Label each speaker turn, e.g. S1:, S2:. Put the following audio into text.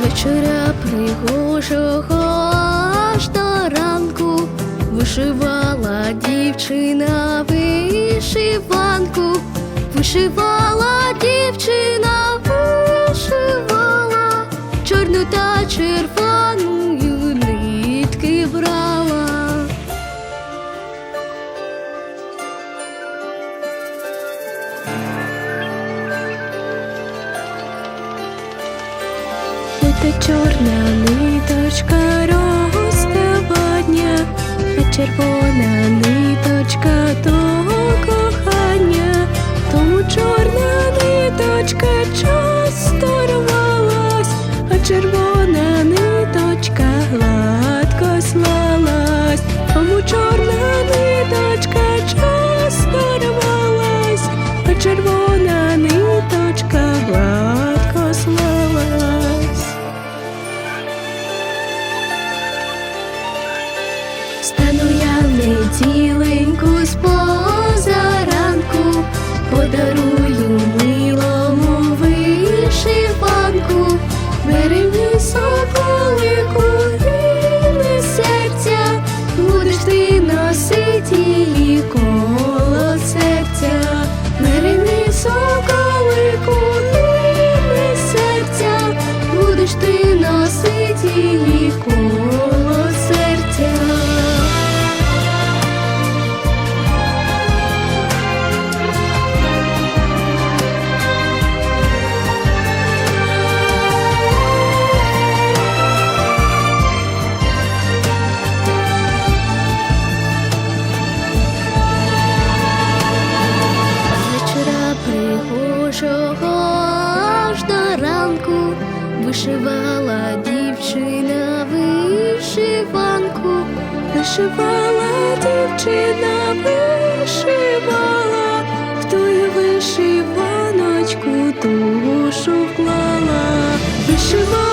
S1: вечора пригожого аж до ранку. Вишивала дівчина вишиванку, вишивала дівчина, вишивала. Чорну та червону нитки брала. Це чорна ниточка розставання, а червона ниточка до кохання, тому чорна ниточка часто рвалась, а червона ниточка гладко слалась, тому чорна ниточка Стану я неділеньку з позаранку, подарую милому вишиванку, бери мій соколику, вільне серця, будеш ти носить її коло серця, бери мій соколику, вишивала дівчина вишиванку, вишивала дівчина, вишивала, в тую вишиваночку душу вклала, вишивала.